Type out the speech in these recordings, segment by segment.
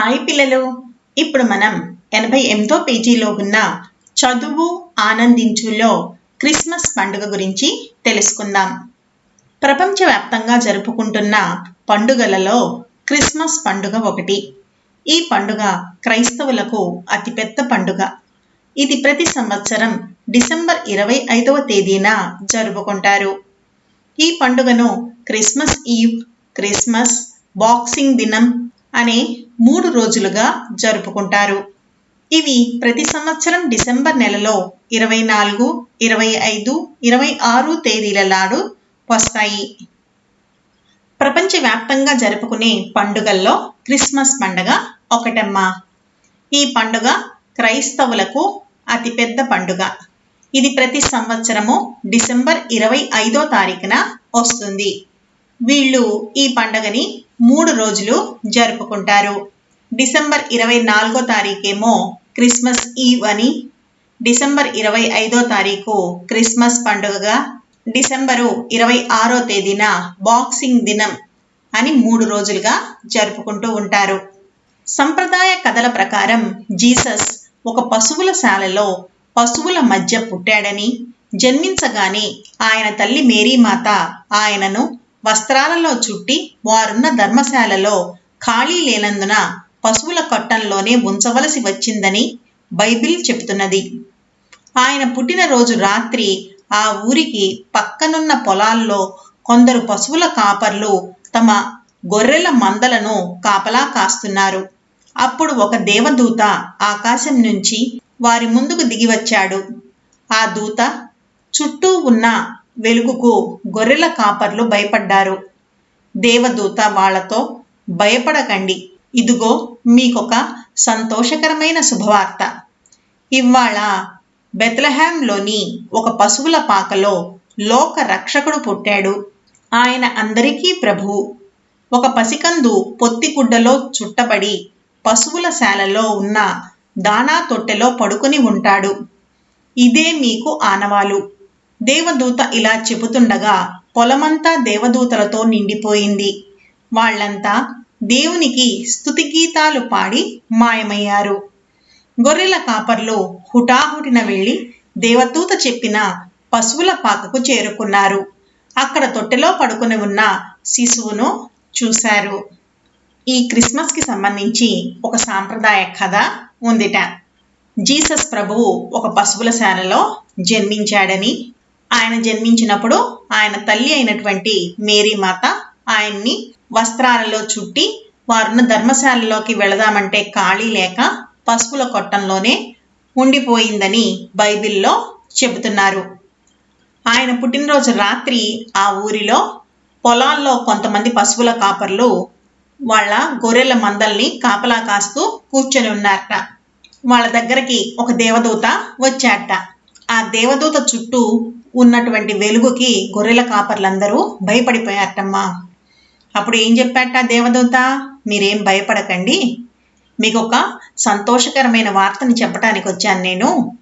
Hi పిల్లలు. ఇప్పుడు మనం ఎనభై ఎనిమిదో పేజీలో ఉన్న చదువు ఆనందించులో క్రిస్మస్ పండుగ గురించి తెలుసుకుందాం. ప్రపంచవ్యాప్తంగా జరుపుకుంటున్న పండుగలలో క్రిస్మస్ పండుగ ఒకటి. ఈ పండుగ క్రైస్తవులకు అతిపెద్ద పండుగ. ఇది ప్రతి సంవత్సరం డిసెంబర్ ఇరవై ఐదవ తేదీన జరుపుకుంటారు. ఈ పండుగను క్రిస్మస్ ఈవ్ క్రిస్మస్ బాక్సింగ్ దినం అనే మూడు రోజులుగా జరుపుకుంటారు. ఇవి ప్రతి సంవత్సరం డిసెంబర్ నెలలో ఇరవై నాలుగు ఇరవై ఐదు ఇరవై ఆరు తేదీల నాడు వస్తాయి. ప్రపంచవ్యాప్తంగా జరుపుకునే పండుగల్లో క్రిస్మస్ పండుగ ఒకటమ్మ. ఈ పండుగ క్రైస్తవులకు అతిపెద్ద పండుగ. ఇది ప్రతి సంవత్సరము డిసెంబర్ ఇరవై ఐదో తారీఖున వస్తుంది. వీళ్ళు ఈ పండుగని మూడు రోజులు జరుపుకుంటారు. డిసెంబర్ ఇరవై నాలుగో తారీఖేమో క్రిస్మస్ ఈవ్ అని డిసెంబర్ ఇరవై ఐదో తారీఖు క్రిస్మస్ పండుగగా డిసెంబరు ఇరవై ఆరో తేదీన బాక్సింగ్ దినం అని మూడు రోజులుగా జరుపుకుంటూ ఉంటారు. సంప్రదాయ కథల ప్రకారం జీసస్ ఒక పశువుల శాలలో పశువుల మధ్య పుట్టాడని జన్మించగానే ఆయన తల్లి మేరీమాత ఆయనను వస్త్రాలలో చుట్టి వారున్న ధర్మశాలలో ఖాళీ లేనందున పశువుల కొట్టంలోనే ఉంచవలసి వచ్చిందని బైబిల్ చెబుతున్నది ఆయన పుట్టినరోజు రాత్రి ఆ ఊరికి పక్కనున్న పొలాల్లో కొందరు పశువుల కాపర్లు తమ గొర్రెల మందలను కాపలా కాస్తున్నారు. అప్పుడు ఒక దేవదూత ఆకాశం నుంచి వారి ముందుకు దిగి వచ్చాడు. ఆ దూత చుట్టూ ఉన్న వెలుగుకు గొర్రెల కాపర్లు భయపడ్డారు. దేవదూత వాళ్ళతో భయపడకండి. ఇదిగో మీకొక సంతోషకరమైన శుభవార్త. ఇవాళ బెత్లహాంలోని ఒక పశువుల పాకలో లోక రక్షకుడు పుట్టాడు. ఆయన అందరికీ ప్రభువు. ఒక పసికందు పొత్తిగుడ్డలో చుట్టబడి పశువుల శాలలో ఉన్న దాణా తొట్టెలో పడుకుని ఉంటాడు. ఇదే మీకు ఆనవాలు. దేవదూత ఇలా చెబుతుండగా పొలమంతా దేవదూతలతో నిండిపోయింది. వాళ్ళంతా దేవునికి స్తుతి గీతాలు పాడి మాయమయ్యారు. గొర్రెల కాపర్లు హుటాహుటిన వెళ్ళి దేవదూత చెప్పిన పశువుల పాకకు చేరుకున్నారు. అక్కడ తొట్టెలో పడుకుని ఉన్న శిశువును చూశారు. ఈ క్రిస్మస్కి సంబంధించి ఒక సాంప్రదాయ కథ ఉందిట. జీసస్ ప్రభువు ఒక పశువుల శాలలో జన్మించాడని ఆయన జన్మించినప్పుడు ఆయన తల్లి అయినటువంటి మేరీ మాత ఆయన్ని వస్త్రాలలో చుట్టి వారున్న ధర్మశాలలోకి వెళదామంటే ఖాళీ లేక పశువుల కొట్టంలోనే ఉండిపోయిందని బైబిల్లో చెబుతున్నారు. ఆయన పుట్టినరోజు రాత్రి ఆ ఊరిలో పొలాల్లో కొంతమంది పశువుల కాపర్లు వాళ్ళ గొర్రెల మందల్ని కాపలా కాస్తూ కూర్చొని ఉన్నారట. వాళ్ళ దగ్గరికి ఒక దేవదూత వచ్చాట ఆ దేవదూత చుట్టూ ఉన్నటువంటి వెలుగుకి గొర్రెల కాపర్లందరూ భయపడిపోయారటమ్మా. అప్పుడు ఏం చెప్పాట దేవదూత? మీరేం భయపడకండి. మీకు ఒక సంతోషకరమైన వార్తని చెప్పడానికి వచ్చాను నేను.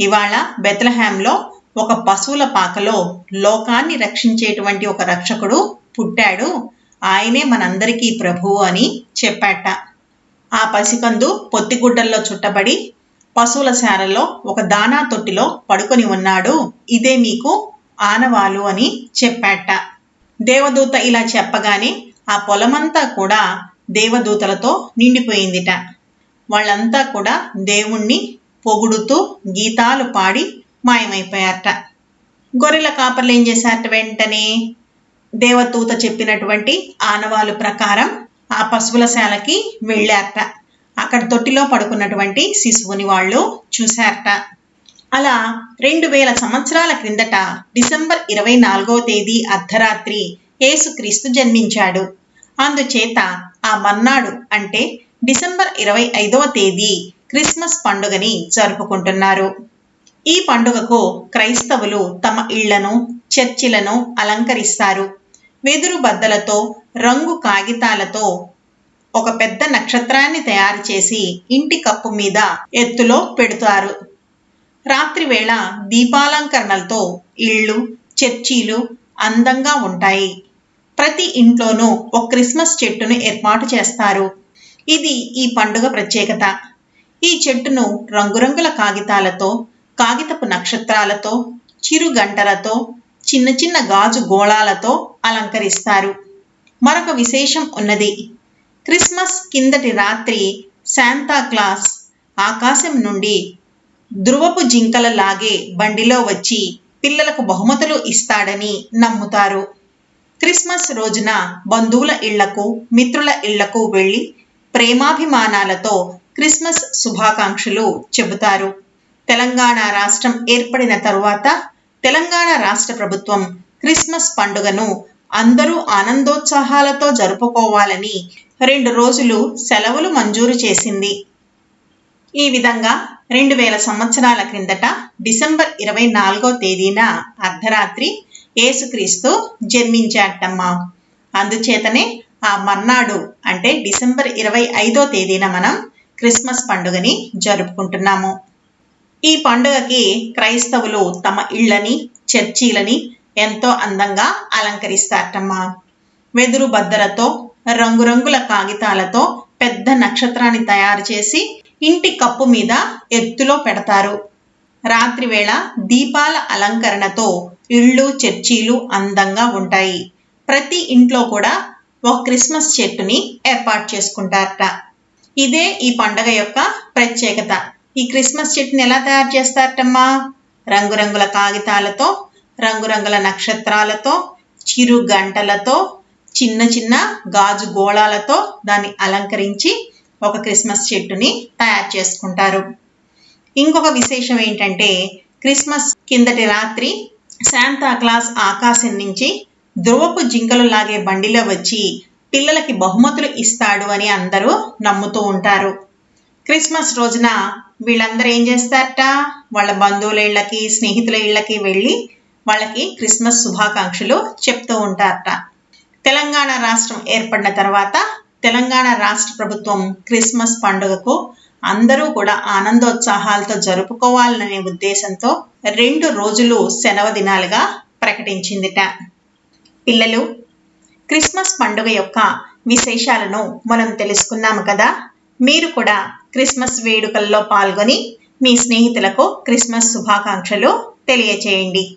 ఇవాళ బెత్లహాంలో ఒక పశువుల పాకలో లోకాన్ని రక్షించేటువంటి ఒక రక్షకుడు పుట్టాడు. ఆయనే మనందరికీ ప్రభువు అని చెప్పాట. ఆ పసికందు పొత్తిగుడ్డల్లో చుట్టబడి పశువుల శాలలో ఒక దానా తొట్టిలో పడుకొని ఉన్నాడు. ఇదే మీకు ఆనవాలు అని చెప్పాట. దేవదూత ఇలా చెప్పగానే ఆ పొలమంతా కూడా దేవదూతలతో నిండిపోయిందిట. వాళ్ళంతా కూడా దేవుణ్ణి పొగుడుతూ గీతాలు పాడి మాయమైపోయారట. గొర్రెల కాపర్లు ఏం చేశారట వెంటనే? దేవదూత చెప్పినటువంటి ఆనవాలు ప్రకారం ఆ పశువుల శాలకి వెళ్ళారట. అక్కడ తొట్టిలో పడుకున్నటువంటి శిశువుని వాళ్ళు చూశారట. అలా రెండు వేల సంవత్సరాల క్రిందట డిసెంబర్ ఇరవై నాలుగవ తేదీ అర్ధరాత్రి యేసుక్రీస్తు జన్మించాడు. అందుచేత ఆ మర్నాడు అంటే డిసెంబర్ ఇరవై ఐదవ తేదీ క్రిస్మస్ పండుగని జరుపుకుంటున్నారు. ఈ పండుగకు క్రైస్తవులు తమ ఇళ్ళను చర్చిలను అలంకరిస్తారు. వెదురు బద్దలతో రంగు కాగితాలతో ఒక పెద్ద నక్షత్రాన్ని తయారు చేసి ఇంటి కప్పు మీద ఎత్తులో పెడతారు. రాత్రి వేళ దీపాలంకరణలతో ఇళ్ళు చర్చీలు అందంగా ఉంటాయి. ప్రతి ఇంట్లోనూ ఒక క్రిస్మస్ చెట్టును ఏర్పాటు చేస్తారు. ఇది ఈ పండుగ ప్రత్యేకత. ఈ చెట్టును రంగురంగుల కాగితాలతో కాగితపు నక్షత్రాలతో చిరు గంటలతో చిన్న చిన్న గాజు గోళాలతో అలంకరిస్తారు. మరొక విశేషం ఉన్నది. క్రిస్మస్ కిందటి రాత్రి శాంతా క్లాస్ ఆకాశం నుండి ధ్రువపు జింకల లాగే బండిలో వచ్చి పిల్లలకు బహుమతులు ఇస్తాడని నమ్ముతారు. క్రిస్మస్ రోజున బంధువుల ఇళ్ళకు మిత్రుల ఇళ్ళకు వెళ్ళి ప్రేమాభిమానాలతో క్రిస్మస్ శుభాకాంక్షలు చెబుతారు. తెలంగాణ రాష్ట్రం ఏర్పడిన తరువాత తెలంగాణ రాష్ట్ర ప్రభుత్వం క్రిస్మస్ పండుగను అందరూ ఆనందోత్సాహాలతో జరుపుకోవాలని రెండు రోజులు సెలవులు మంజూరు చేసింది. ఈ విధంగా రెండు వేల సంవత్సరాల క్రిందట డిసెంబర్ ఇరవై నాలుగో తేదీన అర్ధరాత్రి యేసుక్రీస్తు జన్మించాటమ్మా అందుచేతనే ఆ మర్నాడు అంటే డిసెంబర్ ఇరవై ఐదో తేదీన మనం క్రిస్మస్ పండుగని జరుపుకుంటున్నాము. ఈ పండుగకి క్రైస్తవులు తమ ఇళ్ళని చర్చీలని ఎంతో అందంగా అలంకరిస్తారటమ్మా. వెదురు బద్దలతో రంగురంగుల కాగితాలతో పెద్ద నక్షత్రాన్ని తయారు చేసి ఇంటి కప్పు మీద ఎత్తులో పెడతారు. రాత్రివేళ దీపాల అలంకరణతో ఇళ్ళు చర్చీలు అందంగా ఉంటాయి. ప్రతి ఇంట్లో కూడా ఒక క్రిస్మస్ చెట్టుని ఏర్పాటు చేసుకుంటారట. ఇదే ఈ పండగ యొక్క ప్రత్యేకత. ఈ క్రిస్మస్ చెట్టుని ఎలా తయారు చేస్తారటమ్మా? రంగురంగుల కాగితాలతో రంగురంగుల నక్షత్రాలతో చిరు గంటలతో చిన్న చిన్న గాజు గోళాలతో దాన్ని అలంకరించి ఒక క్రిస్మస్ చెట్టుని తయారు చేసుకుంటారు. ఇంకొక విశేషం ఏంటంటే క్రిస్మస్ కిందటి రాత్రి శాంతా క్లాస్ ఆకాశం నుంచి ధ్రువపు జింకలు లాగే బండిలో వచ్చి పిల్లలకి బహుమతులు ఇస్తాడు అని అందరూ నమ్ముతూ ఉంటారు. క్రిస్మస్ రోజున వీళ్ళందరూ ఏం చేస్తారట? వాళ్ళ బంధువుల ఇళ్ళకి స్నేహితుల ఇళ్ళకి వెళ్ళి వాళ్ళకి క్రిస్మస్ శుభాకాంక్షలు చెప్తూ ఉంటారట. తెలంగాణ రాష్ట్రం ఏర్పడిన తర్వాత తెలంగాణ రాష్ట్ర ప్రభుత్వం క్రిస్మస్ పండుగకు అందరూ కూడా ఆనందోత్సాహాలతో జరుపుకోవాలనే ఉద్దేశంతో రెండు రోజులు సెలవు దినాలుగా ప్రకటించిందిట. పిల్లలు క్రిస్మస్ పండుగ యొక్క విశేషాలను మనం తెలుసుకున్నాము కదా. మీరు కూడా క్రిస్మస్ వేడుకల్లో పాల్గొని మీ స్నేహితులకు క్రిస్మస్ శుభాకాంక్షలు తెలియచేయండి.